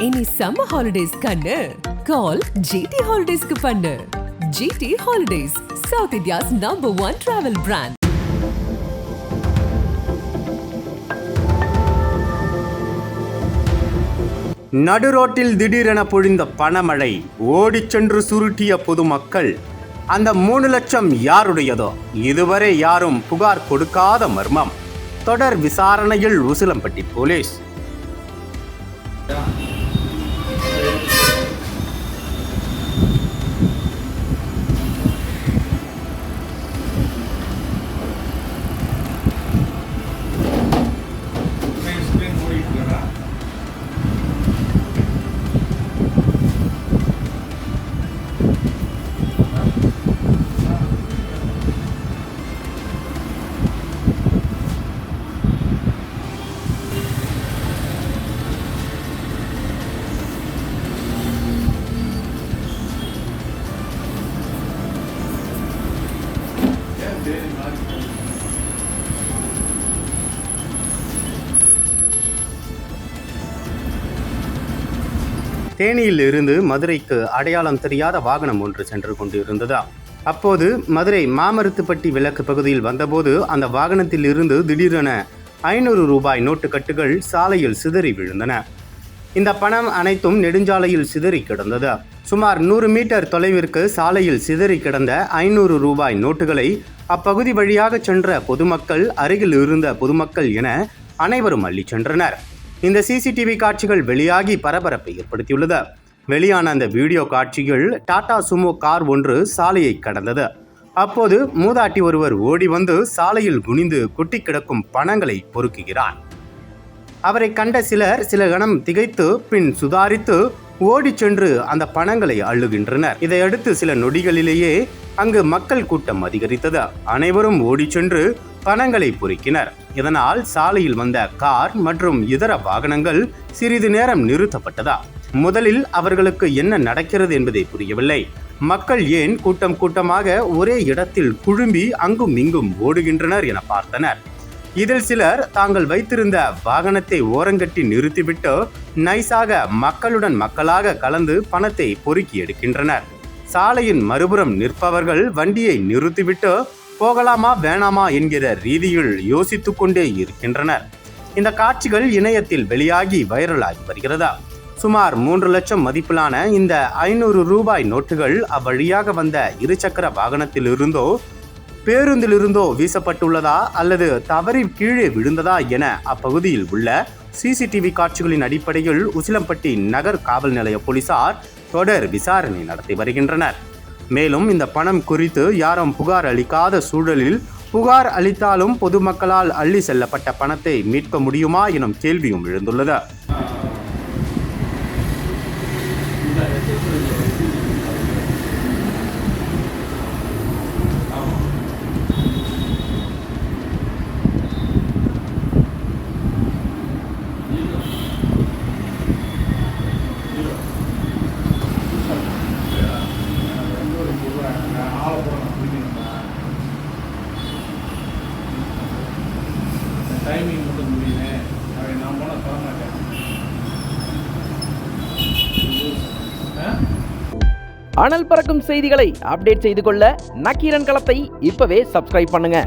இனி summer holidays கண்ணு. கால் GT ஹாலிடேஸ்க்கு பண்ணு. GT holidays south India's number one travel brand நடுரோட்டில் திடீரென பொழிந்த பணமழை ஓடிச் சென்று சுருட்டிய பொதுமக்கள் அந்த மூணு லட்சம் யாருடையதோ? இதுவரை யாரும் புகார் கொடுக்காத மர்மம். தொடர் விசாரணையில் உசிலம்பட்டி போலீஸ். தேனியில் இருந்து மதுரைக்கு அடையாளம் தெரியாத வாகனம் ஒன்று சென்று கொண்டிருந்ததா? அப்போது மதுரை மாமருத்துப்பட்டி விளக்கு பகுதியில் வந்தபோது அந்த வாகனத்தில் இருந்து திடீரென ஐநூறு ரூபாய் நோட்டு கட்டுகள் சாலையில் சிதறி விழுந்தன. இந்த பணம் அனைத்தும் நெடுஞ்சாலையில் சிதறி கிடந்தது. சுமார் நூறு மீட்டர் தொலைவிற்கு சாலையில் சிதறி கிடந்த ஐநூறு ரூபாய் நோட்டுகளை அப்பகுதி வழியாக சென்ற பொதுமக்கள் அருகில் இருந்த பொதுமக்கள் என அனைவரும் அள்ளிச் சென்றனர். இந்த சிசிடிவி காட்சிகள் வெளியாகி பரபரப்பை ஏற்படுத்தியுள்ளது. வெளியான அந்த வீடியோ காட்சிகள் டாடா சுமோ கார் ஒன்று சாலையை கடந்தது. அப்போது மூதாட்டி ஒருவர் ஓடி வந்து சாலையில் குனிந்து கொட்டி கிடக்கும் பணங்களை பொறுக்குகிறான். அவரை கண்ட சிலர் சில கணம் திகைத்து பின் சுதாரித்து ஓடிச் சென்று அந்த பணங்களை அள்ளுகின்றனர். இதையடுத்து சில நொடிகளிலேயே அங்கு மக்கள் கூட்டம் அதிகரித்தது. அனைவரும் ஓடிச் சென்று பணங்களை பொறுக்கினர். இதனால் சாலையில் வந்த கார் மற்றும் இதர வாகனங்கள் சிறிது நேரம் நிறுத்தப்பட்டதா? முதலில் அவர்களுக்கு என்ன நடக்கிறது என்பதை புரியவில்லை. மக்கள் ஏன் கூட்டம் கூட்டமாக ஒரே இடத்தில் குழும்பி அங்கும் இங்கும் ஓடுகின்றனர் என பார்த்தனர். இதில் சிலர் தாங்கள் வைத்திருந்த வாகனத்தை ஓரங்கட்டி நிறுத்திவிட்டு நைஸாக மக்களுடன் மக்களாக கலந்து பணத்தை பொறுக்கி எடுக்கின்றனர். சாலையின் மறுபுறம் நிற்பவர்கள் வண்டியை நிறுத்திவிட்டு போகலாமா வேணாமா என்கிற ரீதியில் யோசித்து கொண்டே இருக்கின்றனர். இந்த காட்சிகள் இணையத்தில் வெளியாகி வைரலாகி வருகிறதா? சுமார் மூன்று லட்சம் மதிப்பிலான இந்த ஐநூறு ரூபாய் நோட்டுகள் அவ்வழியாக வந்த இருசக்கர வாகனத்திலிருந்தோ பேருந்திலிருந்தோ வீசப்பட்டுள்ளதா அல்லது தவறி கீழே விழுந்ததா என அப்பகுதியில் உள்ள சிசிடிவி காட்சிகளின் அடிப்படையில் உசிலம்பட்டி நகர் காவல் நிலைய போலீசார் தொடர் விசாரணை நடத்தி வருகின்றனர். மேலும் இந்த பணம் குறித்து யாரும் புகார் அளிக்காத சூழலில் புகார் அளித்தாலும் பொதுமக்களால் அள்ளி செல்லப்பட்ட பணத்தை மீட்க முடியுமா எனும் கேள்வியும் எழுந்துள்ளது. டைமிங் மட்டும் முடியல. அவை நான் போனால் தர மாட்டேன் அனல் பறக்கும் செய்திகளை அப்டேட் செய்து கொள்ள நக்கீரன் களத்தை இப்பவே சப்ஸ்கிரைப் பண்ணுங்க.